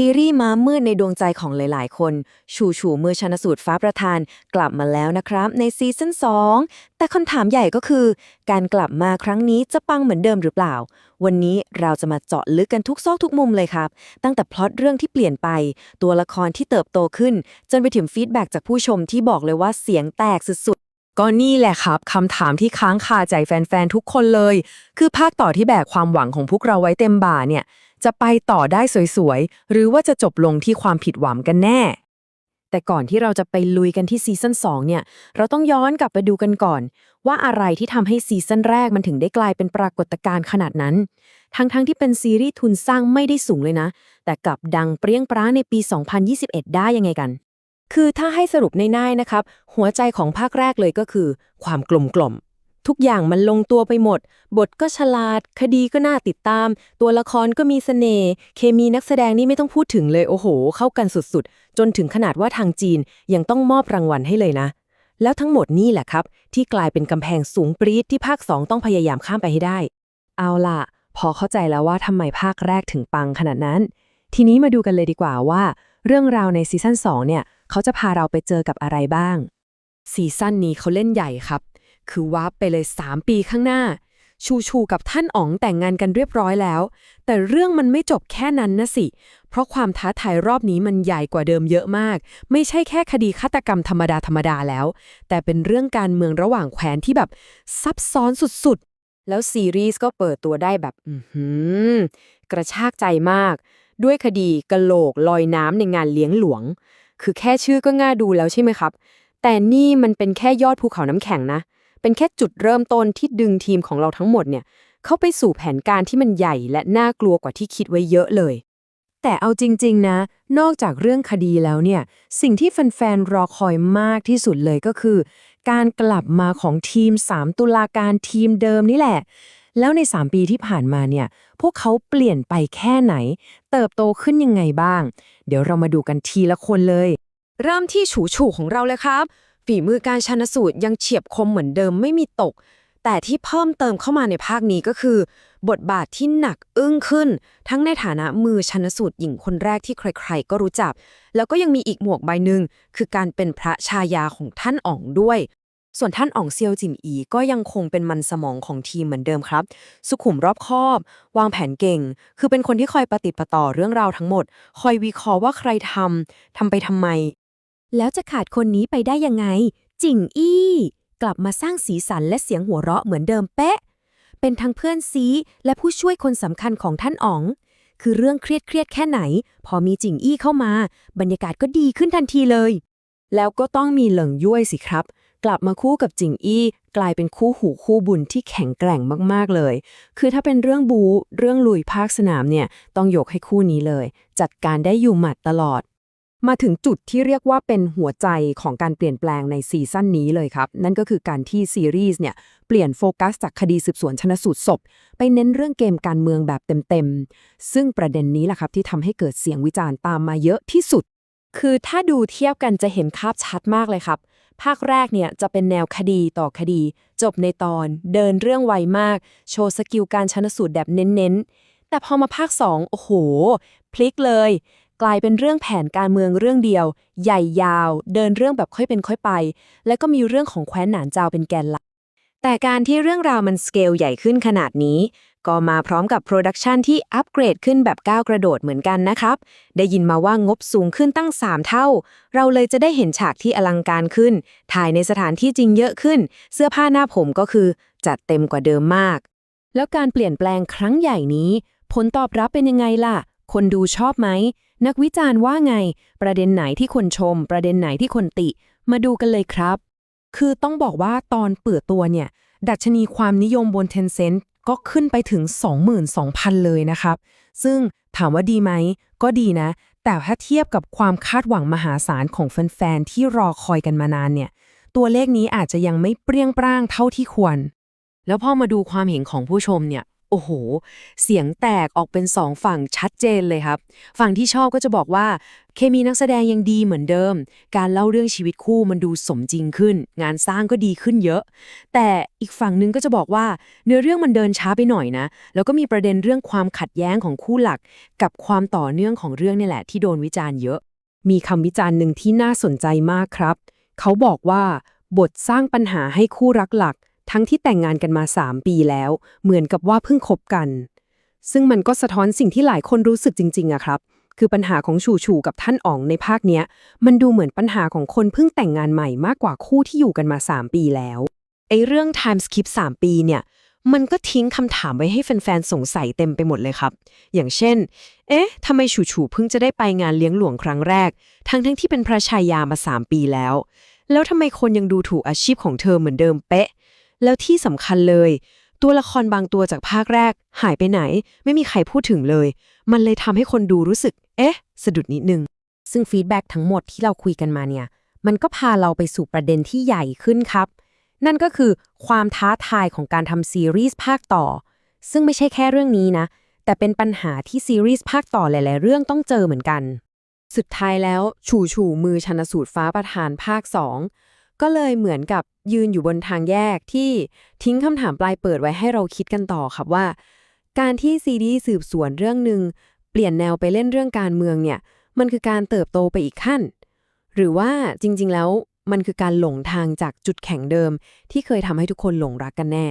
ซีรีส์ม้ามืดในดวงใจของหลายๆ คน ชูชูมือชนสูตรฟ้าประธานกลับมาแล้วนะครับในซีซั่น2 แต่คำถามใหญ่ก็คือ การกลับมาครั้งนี้จะปังเหมือนเดิมหรือเปล่า วันนี้เราจะมาเจาะลึกกันทุกซอกทุกมุมเลยครับ ตั้งแต่พล็อตเรื่องที่เปลี่ยนไป ตัวละครที่เติบโตขึ้น จนไปถึงฟีดแบ็กจากผู้ชมที่บอกเลยว่าเสียงแตกสุดก็นี่แหละครับคำถามที่ค้างคาใจแฟนๆ ทุกคนเลย คือภาคต่อที่แบกความหวังของพวกเราไว้เต็มบ่าเนี่ย จะไปต่อได้สวยๆ หรือว่าจะจบลงที่ความผิดหวังกันแน่ แต่ก่อนที่เราจะไปลุยกันที่ซีซั่น2เนี่ย เราต้องย้อนกลับไปดูกันก่อน ว่าอะไรที่ทำให้ซีซั่นแรกมันถึงได้กลายเป็นปรากฏการณ์ขนาดนั้น ทั้งๆทที่เป็นซีรีส์ทุนสร้างไม่ได้สูงเลยนะ แต่กลับดังเปรี้ยงปร้าในปี 2021 ได้ยังไงกันคือถ้าให้สรุปง่ายๆนะครับ หัวใจของภาคแรกเลยก็คือ ความกลมกล่อม ทุกอย่างมันลงตัวไปหมด บทก็ฉลาด คดีก็น่าติดตาม ตัวละครก็มีเสน่ห์เคมีนักแสดงนี่ไม่ต้องพูดถึงเลยโอ้โห เข้ากันสุดๆ จนถึงขนาดว่าทางจีนยังต้องมอบรางวัลให้เลยนะ แล้วทั้งหมดนี่แหละครับ ที่กลายเป็นกำแพงสูงปรี๊ดที่ภาค 2 ต้องพยายามข้ามไปให้ได้ เอาล่ะ พอเข้าใจแล้วว่าทำไมภาคแรกถึงปังขนาดนั้น ทีนี้มาดูกันเลยดีกว่าว่า เรื่องราวในซีซั่น2เนี่ยเขาจะพาเราไปเจอกับอะไรบ้างซีซั่นนี้เขาเล่นใหญ่ครับ คือวาร์ปไปเลย 3 ปีข้างหน้า ชูชูกับท่านอ๋องแต่งงานกันเรียบร้อยแล้ว แต่เรื่องมันไม่จบแค่นั้นนะสิ เพราะความท้าทายรอบนี้มันใหญ่กว่าเดิมเยอะมาก ไม่ใช่แค่คดีฆาตกรรมธรรมดาธรรมดาแล้ว แต่เป็นเรื่องการเมืองระหว่างแคว้นที่แบบซับซ้อนสุดๆ แล้วซีรีส์ก็เปิดตัวได้แบบ อือหือกระชากใจมาก ด้วยคดีกะโหลกลอยน้ำในงานเลี้ยงหลวง คือแค่ชื่อก็ง่าดูแล้วใช่ไหมครับแต่นี่มันเป็นแค่ยอดภูเขาน้ำแข็งนะ เป็นแค่จุดเริ่มต้นที่ดึงทีมของเราทั้งหมดเนี่ยเข้าไปสู่แผนการที่มันใหญ่และน่ากลัวกว่าที่คิดไว้เยอะเลย แต่เอาจริง ๆ นะ นอกจากเรื่องคดีแล้วเนี่ย สิ่งที่แฟนๆรอคอยมากที่สุดเลยก็คือ การกลับมาของทีม 3 ตุลาการทีมเดิมนี่แหละ แล้วใน 3 ปีที่ผ่านมาเนี่ย พวกเขาเปลี่ยนไปแค่ไหน เติบโตขึ้นยังไงบ้าง เดี๋ยวเรามาดูกันทีละคนเลย เริ่มที่ฉูฉูของเราเลยครับ ฝีมือการชันสูตรยังเฉียบคมเหมือนเดิมไม่มีตก แต่ที่เพิ่มเติมเข้ามาในภาคนี้ก็คือ บทบาทที่หนักอึ้งขึ้น ทั้งในฐานะมือชันสูตรหญิงคนแรกที่ใครๆ ก็รู้จัก แล้วก็ยังมีอีกหมวกใบหนึ่งคือการเป็นพระชายาของท่านอ๋องด้วยส่วนท่านอ๋องเซียวจิมอีก็ยังคงเป็นมันสมองของทีมเหมือนเดิมครับ สุขุมรอบคอบ วางแผนเก่ง คือเป็นคนที่คอยประติดประต่อเรื่องราวทั้งหมด คอยวิเคราะห์ว่าใครทำทำไปทำไม แล้วจะขาดคนนี้ไปได้ยังไง จิงอี้ กลับมาสร้างสีสันและเสียงหัวเราะเหมือนเดิมเป๊ะ เป็นทั้งเพื่อนซีและผู้ช่วยคนสำคัญของท่านอ๋อง คือเรื่องเครียดเครียดแค่ไหน พอมีจิงอี้เข้ามา บรรยากาศก็ดีขึ้นทันทีเลย แล้วก็ต้องมีเหลิงย่วยสิครับ กลับมาคู่กับจิงอี้ กลายเป็นคู่หูคู่บุญที่แข็งแกร่งมากๆเลย คือถ้าเป็นเรื่องบูเรื่องลุยภาคสนามเนี่ยต้องยกให้คู่นี้เลย จัดการได้อยู่หมัดตลอด มาถึงจุดที่เรียกว่าเป็นหัวใจของการเปลี่ยนแปลงในซีซั่นนี้เลยครับ นั่นก็คือการที่ซีรีส์เนี่ย เปลี่ยนโฟกัสจากคดีสืบสวนชนสูตรศพ ไปเน้นเรื่องเกมการเมืองแบบเต็มๆ ซึ่งประเด็นนี้แหละครับที่ทำให้เกิดเสียงวิจารณ์ตามมาเยอะที่สุด คือถ้าดูเทียบกันจะเห็นภาพชัดมากเลยครับ ภาคแรกเนี่ยจะเป็นแนวคดีต่อคดี จบในตอนเดินเรื่องไวมาก โชว์สกิลการชนสูตรแบบเน้นๆแต่พอมาภาค 2 โอ้โห พลิกเลย กลายเป็นเรื่องแผนการเมืองเรื่องเดียว ใหญ่ยาว เดินเรื่องแบบค่อยเป็นค่อยไป แล้วก็มีเรื่องของแคว้นหนานเจ้าเป็นแกนหลัก แต่การที่เรื่องราวมันสเกลใหญ่ขึ้นขนาดนี้ ก็มาพร้อมกับโปรดักชันที่อัปเกรดขึ้นแบบก้าวกระโดดเหมือนกันนะครับ ได้ยินมาว่างบสูงขึ้นตั้ง 3 เท่า เราเลยจะได้เห็นฉากที่อลังการขึ้น ถ่ายในสถานที่จริงเยอะขึ้น เสื้อผ้าหน้าผมก็คือ จัดเต็มกว่าเดิมมาก แล้วการเปลี่ยนแปลงครั้งใหญ่นี้ ผลตอบรับเป็นยังไงล่ะ คนดูชอบไหม นักวิจารณ์ว่าไง ประเด็นไหนที่คนชม ประเด็นไหนที่คนติ มาดูกันเลยครับ คือต้องบอกว่าตอนเปิดตัวเนี่ย ดัชนีความนิยมบน Tencent ก็ขึ้นไปถึง 22,000 เลยนะครับ ซึ่งถามว่าดีไหม ก็ดีนะ แต่ถ้าเทียบกับความคาดหวังมหาศาลของแฟนๆที่รอคอยกันมานานเนี่ย ตัวเลขนี้อาจจะยังไม่เปรี้ยงปร้างเท่าที่ควร แล้วพอมาดูความเห็นของผู้ชมเนี่ย โอ้โห เสียงแตกออกเป็นสองฝั่งชัดเจนเลยครับ ฝั่งที่ชอบก็จะบอกว่า เคมีนักแสดงยังดีเหมือนเดิม การเล่าเรื่องชีวิตคู่มันดูสมจริงขึ้น งานสร้างก็ดีขึ้นเยอะ แต่อีกฝั่งหนึงก็จะบอกว่า เนื้อเรื่องมันเดินช้าไปหน่อยนะ แล้วก็มีประเด็นเรื่องความขัดแย้งของคู่หลัก กับความต่อเนื่องของเรื่องนี่แหละ ที่โดนวิจารณ์เยอะ มีคำวิจารณ์หนึ่งที่น่าสนใจมากครับ เขาบอกว่า บทสร้างปัญหาให้คู่รักหลัก ทั้งที่แต่งงานกันมา 3 ปีแล้ว เหมือนกับว่าเพิ่งคบกัน ซึ่งมันก็สะท้อนสิ่งที่หลายคนรู้สึกจริงๆอะครับ คือปัญหาของฉูฉูกับท่านอ๋องในภาคเนี้ย มันดูเหมือนปัญหาของคนเพิ่งแต่งงานใหม่มากกว่าคู่ที่อยู่กันมา 3 ปีแล้วไอเรื่อง time skip 3 ปีเนี่ย มันก็ทิ้งคำถามไว้ให้แฟนๆ สงสัยเต็มไปหมดเลยครับ อย่างเช่น เอ๊ะทำไมฉูฉูเพิ่งจะได้ไปงานเลี้ยงหลวงครั้งแรก ทั้งทั้งที่เป็นพระชายามา 3 ปีแล้ว แล้วทำไมคนยังดูถูกอาชีพของเธอเหมือนเดิมเป๊ะ แล้วที่สำคัญเลย ตัวละครบางตัวจากภาคแรก หายไปไหน ไม่มีใครพูดถึงเลย มันเลยทำให้คนดูรู้สึก เอ๊ะ สะดุดนิดนึง ซึ่งฟีดแบ็กทั้งหมดที่เราคุยกันมาเนี่ย มันก็พาเราไปสู่ประเด็นที่ใหญ่ขึ้นครับ นั่นก็คือความท้าทายของการทำซีรีส์ภาคต่อ ซึ่งไม่ใช่แค่เรื่องนี้นะ แต่เป็นปัญหาที่ซีรีส์ภาคต่อหลาย ๆ เรื่องต้องเจอเหมือนกัน สุดท้ายแล้ว ฉู่ฉู่มือชนสูตรฟ้าประธานภาค 2 ก็เลยเหมือนกับยืนอยู่บนทางแยกที่ทิ้งคำถามปลายเปิดไว้ให้เราคิดกันต่อครับว่า การที่ซีรีส์สืบสวนเรื่องหนึ่งเปลี่ยนแนวไปเล่นเรื่องการเมืองเนี่ย มันคือการเติบโตไปอีกขั้น หรือว่าจริง ๆ แล้วมันคือการหลงทางจากจุดแข็งเดิม ที่เคยทำให้ทุกคนหลงรักกันแน่